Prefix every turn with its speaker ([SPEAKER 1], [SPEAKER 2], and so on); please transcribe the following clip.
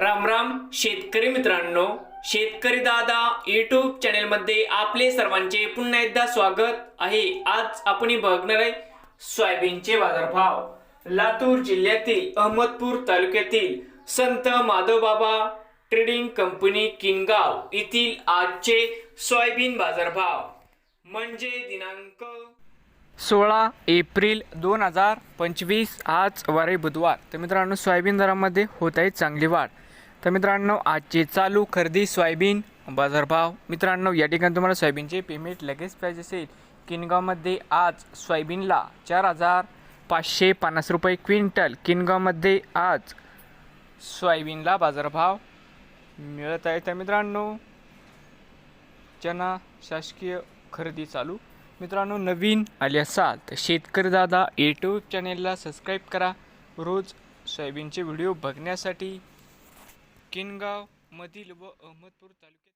[SPEAKER 1] राम राम शेतकरी मित्रांनो. शेतकरी दादा युट्यूब चॅनेलमध्ये आपले सर्वांचे पुन्हा एकदा स्वागत आहे. आज आपण बघणार आहे सोयाबीनचे बाजारभाव. लातूर जिल्ह्यातील अहमदपूर तालुक्यातील संत माधवबाबा ट्रेडिंग कंपनी किनगाव येथील आजचे सोयाबीन बाजारभाव. म्हणजे दिनांक सोळा एप्रिल दोन हजार पंचवीस आज वारे बुधवार. तर मित्रांनो सोयाबीन दरामध्ये होत आहे चांगली वाढ. तर मित्रांनो आजचे चालू खरेदी सोयाबीन बाजारभाव मित्रांनो या ठिकाणी तुम्हाला सोयाबीनचे पेमेंट लगेच पाहिजे असेल. किनगावमध्ये आज सोयाबीनला चार हजार पाचशे पन्नास रुपये क्विंटल. किनगावमध्ये आज सोयाबीनला बाजारभाव मिळत आहे. तर मित्रांनो चना शासकीय खरेदी चालू. मित्रांनो नवीन आले असाल तर शेतकरी दादा यूट्यूब चॅनेलला सबस्क्राईब करा. रोज सोयाबीनचे व्हिडिओ बघण्यासाठी. किनगाव मधील व अहमदपूर तालुक्यात